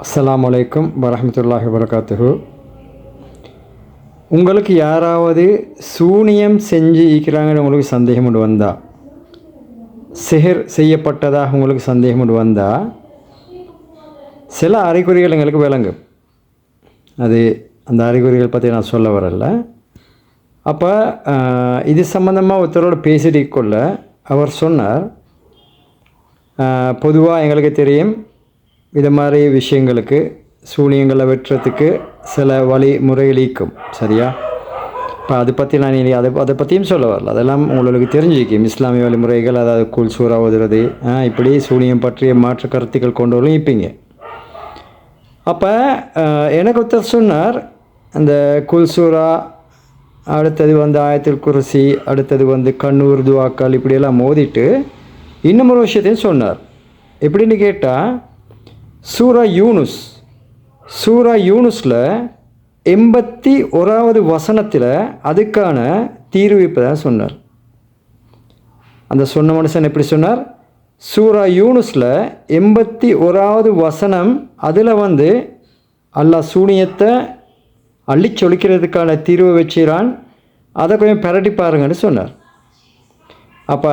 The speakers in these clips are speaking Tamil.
அஸ்லாம் வலைக்கம் வரமத்துல்லாஹி வரகாத்துஹு உங்களுக்கு யாராவது சூனியம் செஞ்சு இருக்கிறாங்கன்னு உங்களுக்கு சந்தேகம் கொண்டு வந்தா செஹர் செய்யப்பட்டதாக உங்களுக்கு சந்தேகம் கொண்டு வந்தா சில அறிகுறிகள் எங்களுக்கு விளங்கும் அது அந்த அறிகுறிகள் பற்றி நான் சொல்ல வரல. அப்போ இது சம்மந்தமாக ஒருத்தரோடு பேசிட்டு கொள்ள அவர் சொன்னார் பொதுவாக எங்களுக்கு தெரியும் இது மாதிரி விஷயங்களுக்கு சூனியங்களை வெட்டுறதுக்கு சில வழிமுறைகள் ஈக்கும் சரியா? இப்போ அதை பற்றி நான் இனி அதை அதை பற்றியும் சொல்ல வரல. அதெல்லாம் உங்களுக்கு தெரிஞ்சுக்கும் இஸ்லாமிய வழிமுறைகள் அதாவது குல் சூறா ஓதுறது ஆ, இப்படி சூனியம் பற்றிய மாற்று கருத்துக்கள் கொண்டு கொண்டவர்களும் இருப்பீங்க அப்போ எனக்கு ஒருத்தர் சொன்னார் அந்த குல்சூரா அடுத்தது வந்து ஆயத்தில் குருசி அடுத்தது வந்து கண்ணூர் துவாக்கள் இப்படியெல்லாம் மோதிட்டு இன்னும் ஒரு விஷயத்தையும் சொன்னார். எப்படின்னு கேட்டால் சூரா யூனுஸ். சூரா யூனுஸில் எண்பத்தி ஓராவது வசனத்தில் அதுக்கான தீர்வு தான் சொன்னார். அந்த சொன்ன மனுஷன் எப்படி சொன்னார்? சூரா யூனுஸில் எண்பத்தி ஓராவது வசனம் அதில் வந்து அல்லாஹ் சூனியத்தை அள்ளி சொலிக்கிறதுக்கான தீர்வை வச்சிரான் அதை கொஞ்சம் பிரட்டி பாருங்கன்னு சொன்னார். அப்போ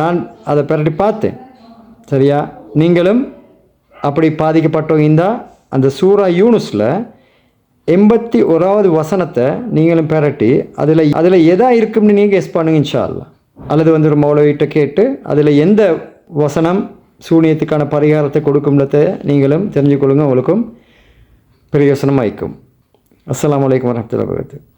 நான் அதை பிரட்டி பார்த்தேன். சரியா? நீங்களும் அப்படி பாதிக்கப்பட்டவங்க இருந்தால் அந்த சூரா யூனுஸில் எண்பத்தி ஓராவது வசனத்தை நீங்களும் பெரட்டி அதில் அதில் எதாக இருக்கும்னு நீங்கள் கெஸ் பண்ணுங்க இன்ஷா அல்லது வந்து ஒரு மௌலவிட்ட கேட்டு அதில் எந்த வசனம் சூனியத்துக்கான பரிகாரத்தை கொடுக்கும்ன்றதை நீங்களும் தெரிஞ்சுக்கொள்ளுங்க. உங்களுக்கும் பிரயோசனமாயிக்கும். அஸ்லாம் வலைக்கம் வரமத்துல வபரகாத்துஹு